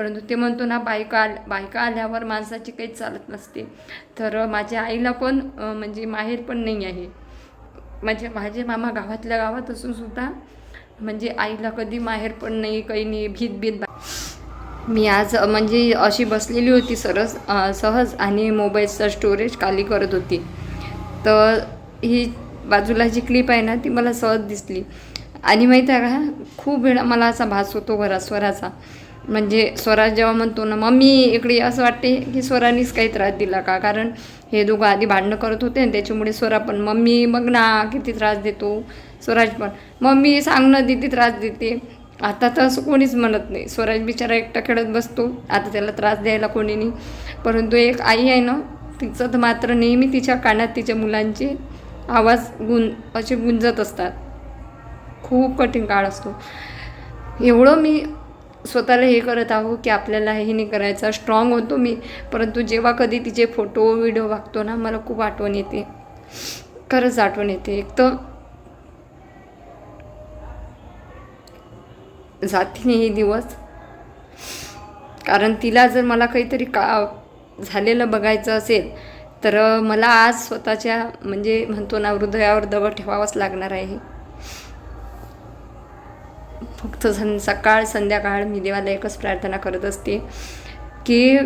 परंतु ते म्हणतो ना बायका आल बायका आल्यावर माणसाची काहीच चालत नसते. तर माझ्या आईला पण म्हणजे माहेर पण नाही आहे. म्हणजे माझे मामा गावातल्या गावात असून सुद्धा म्हणजे आईला कधी माहेर पण नाही काही नाही भीत भीत बा मी आज म्हणजे अशी बसलेली होती सरस सहज आणि मोबाईलचं स्टोरेज खाली करत होती. तर ही बाजूला जी क्लिप आहे ना ती मला सहज दिसली. आणि माहीत आहे का खूप वेळा मला असा भास होतो घरा स्वराचा. म्हणजे स्वराज जेव्हा म्हणतो ना मम्मी इकडे असं वाटते की स्वरानीच काही त्रास दिला का? कारण हे दोघं आधी भांडणं करत होते आणि त्याच्यामुळे स्वरा पण मम्मी बघ ना किती त्रास देतो? स्वराज पण मम्मी सांग ना दिदी त्रास देते. आता तर असं कोणीच म्हणत नाही. स्वराज बिचारा एकटा खेळत बसतो. आता त्याला त्रास द्यायला कोणी नाही. परंतु एक आई आहे ना तिचं तर मात्र नेहमी तिच्या कानात तिच्या मुलांचे आवाज गुं असे गुंजत असतात. खूप कठीण काळ असतो. एवढं मी स्वतःला हे करत आहो की आपल्याला हे नाही करायचं. स्ट्रॉंग होतो मी. परंतु जेव्हा कधी तिचे फोटो व्हिडिओ बघतो ना मला खूप आठवण येते. खरंच आठवण येते. एक तर जातीने हे दिवस. कारण तिला जर मला काहीतरी का झालेलं बघायचं असेल तर मला आज स्वतःच्या म्हणजे म्हणतो ना हृदयावर दगड ठेवावाच लागणार आहे. फक्त सं सकाळ संध्याकाळ मी देवाला एकच प्रार्थना करत असते की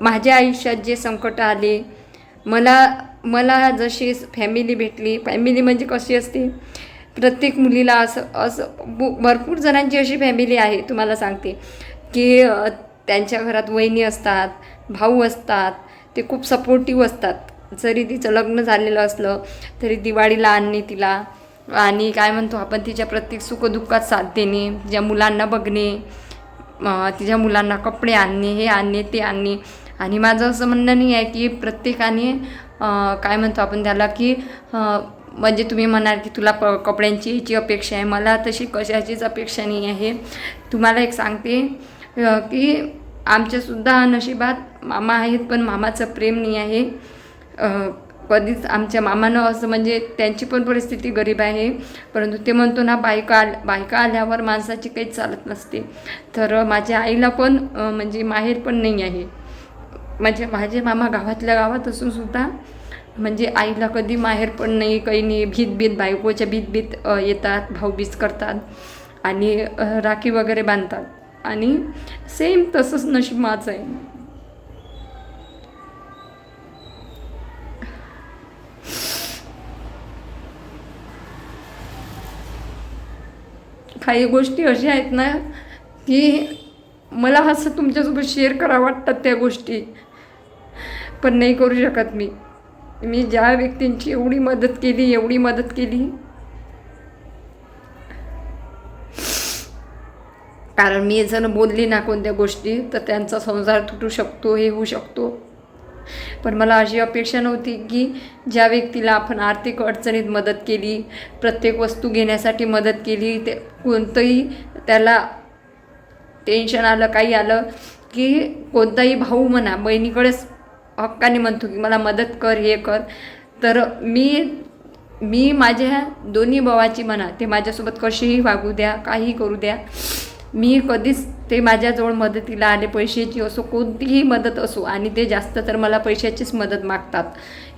माझ्या आयुष्यात जे संकट आले मला मला जशी फॅमिली भेटली फॅमिली म्हणजे कशी असते? प्रत्येक मुलीला असं असं भरपूर जणांची अशी फॅमिली आहे तुम्हाला सांगते. की त्यांच्या घरात वहिनी असतात भाऊ असतात ते खूप सपोर्टिव्ह असतात. जरी तिचं लग्न झालेलं असलं तरी दिवाळीला आणणे तिला आणि काय म्हणतो आपण तिच्या प्रत्येक सुखदुःखात साथ देणे तिच्या मुलांना बघणे तिच्या मुलांना कपडे आणणे हे आणणे ते आणणे. आणि माझं असं म्हणणं नाही आहे की प्रत्येकाने काय म्हणतो आपण त्याला की म्हणजे तुम्ही म्हणाल की तुला प कपड्यांची ह्याची अपेक्षा आहे. मला तशी कशाचीच अपेक्षा नाही आहे. तुम्हाला एक सांगते की आमच्यासुद्धा नशिबात मामा आहेत पण मामाचं प्रेम नाही आहे. कधीच आमच्या मामानं असं म्हणजे त्यांची पण परिस्थिती गरीब आहे परंतु ते म्हणतो ना बायका आल बायका आल्यावर माणसाची काही चालत नसते. तर माझ्या आईला पण म्हणजे माहेर पण नाही आहे. म्हणजे माझे मामा गावातल्या गावात असून सुद्धा म्हणजे आईला कधी माहेर पण नाही काही नाही. भीत भीत बायकोच्या भीत भीत येतात भाऊबीज करतात आणि राखी वगैरे बांधतात. आणि सेम तसंच नशीब माझं आहे. काही गोष्टी अशा आहेत ना की मला असं तुमच्यासोबत शेअर करा वाटतात त्या गोष्टी. पण नाही करू शकत मी. मी ज्या व्यक्तींची एवढी मदत केली एवढी मदत केली. कारण मी जर बोलली ना कोणत्या गोष्टी तर त्यांचा संसार तुटू शकतो हे होऊ शकतो. पण मला अशी अपेक्षा नव्हती की ज्या व्यक्तीला आपण आर्थिक अडचणीत मदत केली प्रत्येक वस्तू घेण्यासाठी मदत केली ते कोणतंही त्याला टेन्शन आलं काही आलं की कोणताही भाऊ म्हणा बहिणीकडेच हक्काने म्हणतो की मला मदत कर हे कर. तर मी मी माझ्या दोन्ही भावाची म्हणा ते माझ्यासोबत कशीही वागू द्या काही करू द्या मी कधीच ते माझ्याजवळ मदतीला आले पैशाची असो कोणतीही मदत असो आणि ते जास्त तर मला पैशाचीच मदत मागतात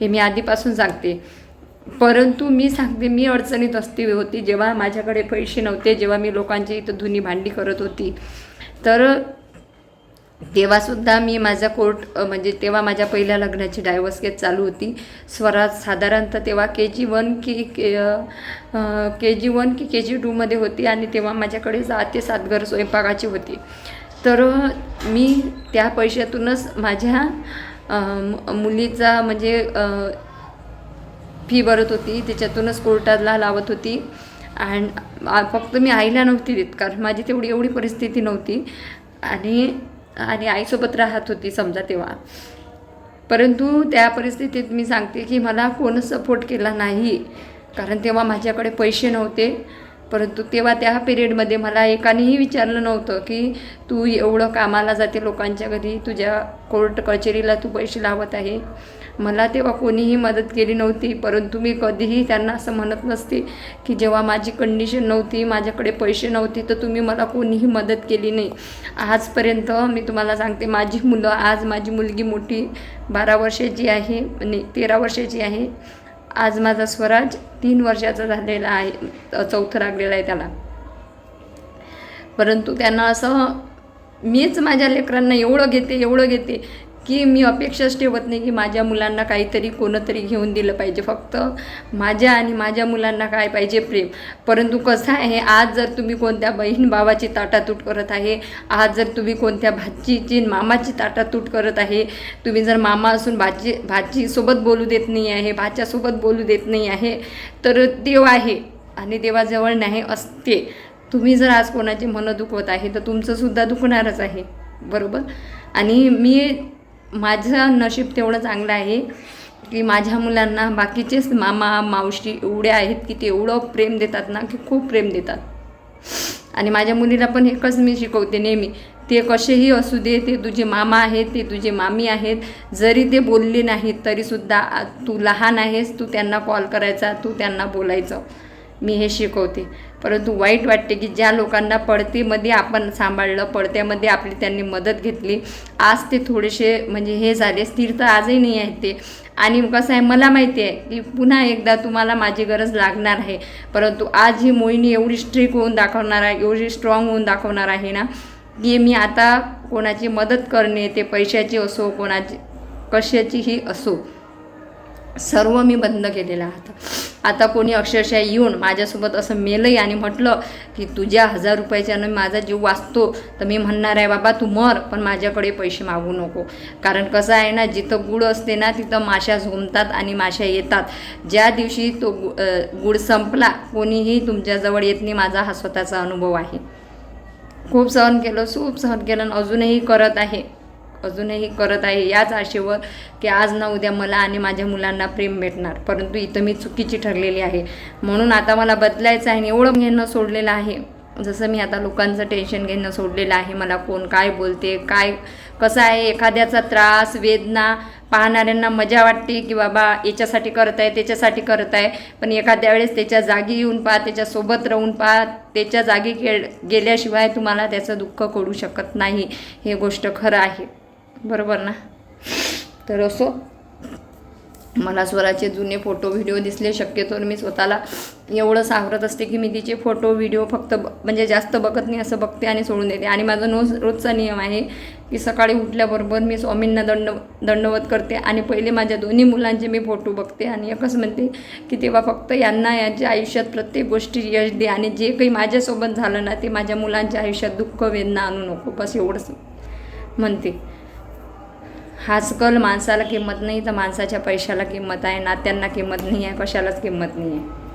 हे मी आधीपासून सांगते. परंतु मी सांगते मी अडचणीत असते होती जेव्हा माझ्याकडे पैसे नव्हते जेव्हा मी लोकांच्या इथं धुनी भांडी करत होती. तर तेव्हासुद्धा मी माझा कोर्ट म्हणजे तेव्हा माझ्या पहिल्या लग्नाची डायव्हर्स केस चालू होती. स्वराज साधारणतः तेव्हा के जी वन की के के जी वन की के जी टूमध्ये होती आणि तेव्हा माझ्याकडे सहा ते सात घर स्वयंपाकाची होती. तर मी त्या पैशातूनच माझ्या मुलीचा म्हणजे फी भरत होती. त्याच्यातूनच कोर्टाला लावत होती. आणि फक्त मी आईला नव्हती देत कारण माझी तेवढी एवढी परिस्थिती नव्हती. आणि आणि आईसोबत राहत होती समजा तेव्हा. परंतु त्या परिस्थितीत मी सांगते की मला कोणच सपोर्ट केला नाही. कारण तेव्हा माझ्याकडे पैसे नव्हते. परंतु तेव्हा त्या पिरियडमध्ये मला एकानेही विचारलं नव्हतं की तू एवढं कामाला जाते लोकांच्या घरी तुझ्या कोर्ट कचेरीला तू पैसे लावत आहे. मला तेव्हा कोणीही मदत केली नव्हती परंतु मी कधीही त्यांना असं म्हणत नसते की जेव्हा माझी कंडिशन नव्हती माझ्याकडे पैसे नव्हते तर तुम्ही मला कोणीही मदत केली नाही. आजपर्यंत मी तुम्हाला सांगते माझी मुलं आज माझी मुलगी मोठी बारा वर्षाची आहे नाही तेरा वर्षाची आहे. आज माझा स्वराज तीन वर्षाचा झालेला आहे चौथं लागलेलं आहे त्याला. परंतु त्यांना असं मीच माझ्या लेकरांना एवढं घेते एवढं घेते की मी अपेक्षाच ठेवत नाही की माझ्या मुलांना काहीतरी कोणतरी घेऊन दिलं पाहिजे. फक्त माझ्या आणि माझ्या मुलांना काय पाहिजे प्रेम. परंतु कसं आहे आज जर तुम्ही कोणत्या बहीण भावाची ताटातूट करत आहे आज जर तुम्ही कोणत्या भाचीची मामाची ताटातूट करत आहे तुम्ही जर मामा असून भाची भाचीसोबत बोलू देत नाही आहे भाच्यासोबत बोलू देत नाही आहे तर देव आहे आणि देवाजवळ नाही असते. तुम्ही जर आज कोणाचे मनं दुखवत आहे तर तुमचंसुद्धा दुखणारच आहे. बरोबर? आणि मी माझं नशीब तेवढं चांगलं आहे की माझ्या मुलांना बाकीचेच मामा मावशी एवढे आहेत की ते एवढं प्रेम देतात ना की खूप प्रेम देतात. आणि माझ्या मुलीला पण एकच मी शिकवते नेहमी ते कसेही असू दे ते तुझे मामा आहेत ते तुझे मामी आहेत जरी ते बोलले नाहीत तरीसुद्धा तू लहान आहेस तू त्यांना कॉल करायचा तू त्यांना बोलायचं. मी हे शिकवते. परंतु वाईट वाटते की ज्या लोकांना पडतीमध्ये आपण सांभाळलं पडत्यामध्ये आपली त्यांनी मदत घेतली आज ते थोडेसे म्हणजे हे झाले स्थिर तर आजही नाही आहेत ते. आणि कसं आहे मला माहिती आहे की पुन्हा एकदा तुम्हाला माझी गरज लागणार आहे. परंतु आज ही मोहिनी एवढी स्ट्रिक होऊन दाखवणार आहे एवढी स्ट्रॉंग होऊन दाखवणार आहे ना की मी आता कोणाची मदत करणे ते पैशाची असो कोणाची कशाचीही असो सर्व मी बंद केलेलं आहे आता कोणी अक्षरशः येऊन माझ्यासोबत असं मेलंही आणि म्हटलं की तुझ्या हजार रुपयाच्यानं माझा जीव वाचतो तर मी म्हणणार आहे बाबा तू मर पण माझ्याकडे पैसे मागू नको. कारण कसं आहे ना जिथं गुळ असते ना तिथं माश्या झोमतात आणि माश्या येतात. ज्या दिवशी तो गु गुळ संपला कोणीही तुमच्याजवळ येत नाही माझा हा स्वतःचा अनुभव आहे. खूप सहन केलं खूप सहन केलं आणि अजूनही करत आहे. अजूनही करत आहे याच आशेवर की आज ना उद्या मला आणि माझ्या मुलांना प्रेम भेटणार. परंतु इथं मी चुकीची ठरलेली आहे. म्हणून आता मला बदलायचं आहे आणि एवढं घेणं सोडलेलं आहे. जसं मी आता लोकांचं टेन्शन घेणं सोडलेलं आहे. मला कोण काय बोलते काय कसं आहे एखाद्याचा त्रास वेदना पाहणाऱ्यांना मजा वाटते की बाबा याच्यासाठी करत आहे त्याच्यासाठी करत आहे. पण एखाद्या वेळेस त्याच्या जागी येऊन पहा त्याच्यासोबत राहून पहा. त्याच्या जागी गेल्याशिवाय तुम्हाला त्याचं दुःख कळू शकत नाही. हे गोष्ट खरं आहे. बरोबर ना? तर असो. मला स्वराचे जुने फोटो व्हिडिओ दिसले शक्यतो मी स्वतःला एवढं सावरत असते की मी तिचे फोटो व्हिडिओ फक्त ब म्हणजे जास्त बघत नाही असं बघते आणि सोडून देते. आणि माझा रोज रोजचा नियम आहे की सकाळी उठल्याबरोबर मी स्वामींना दंड दंडवत करते आणि पहिले माझ्या दोन्ही मुलांचे मी फोटो बघते आणि एकच म्हणते की तेव्हा फक्त यांना यांच्या आयुष्यात प्रत्येक गोष्टी यश दे आणि जे काही माझ्यासोबत झालं ना ते माझ्या मुलांच्या आयुष्यात दुःख वेदना आणू नको. बस एवढंच म्हणते. आजकाल माणसाला किंमत नाही तर माणसाच्या पैशाला किंमत आहे नात्यांना किंमत नाही आहे कशालाच किंमत नाही आहे.